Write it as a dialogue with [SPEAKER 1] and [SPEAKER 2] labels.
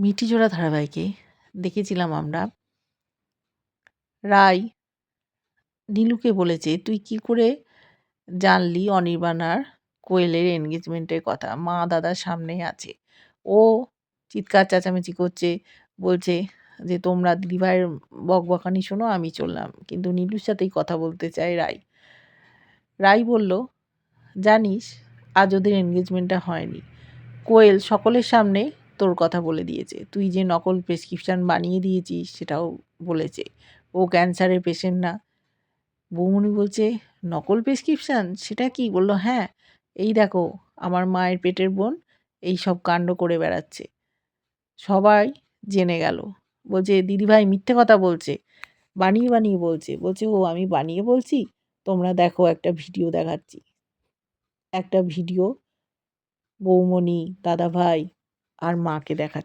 [SPEAKER 1] মিঠিজোড়া ধারাবাহিকে দেখেছিলাম আমরা। রায় নীলুকে বলেছে, তুই কি করে জানলি অনির্বাণ আর কোয়েলের এনগেজমেন্টের কথা? মা দাদার সামনেই আছে। ও চিৎকার, চেঁচামেচি করছে, বলছে যে, তোমরা দিদিভাইয়ের বকবকানি শোনো, আমি চললাম। কিন্তু নীলুর সাথেই কথা বলতে চাই রাই। রাই বলল, জানিস, আজ ওদের এনগেজমেন্টটা হয়নি। কোয়েল সকলের সামনে তোর কথা বলে দিয়েছে। তুই যে নকল প্রেসক্রিপশান বানিয়ে দিয়েছিস, সেটাও বলেছে। ও ক্যান্সারের পেশেন্ট না। বৌমনি বলছে, নকল প্রেসক্রিপশান সেটা কি? বলল হ্যাঁ এই দেখো, আমার মায়ের পেটের বোন এই সব কাণ্ড করে বেড়াচ্ছে। সবাই জেনে গেল। বলছে, দিদিভাই মিথ্যে কথা বলছে। বানিয়ে বানিয়ে বলছে। বলছে, ও, আমি বানিয়ে বলছি? তোমরা দেখো, একটা ভিডিও দেখাচ্ছি। একটা ভিডিও বৌমণি দাদাভাই আর মাকে দেখা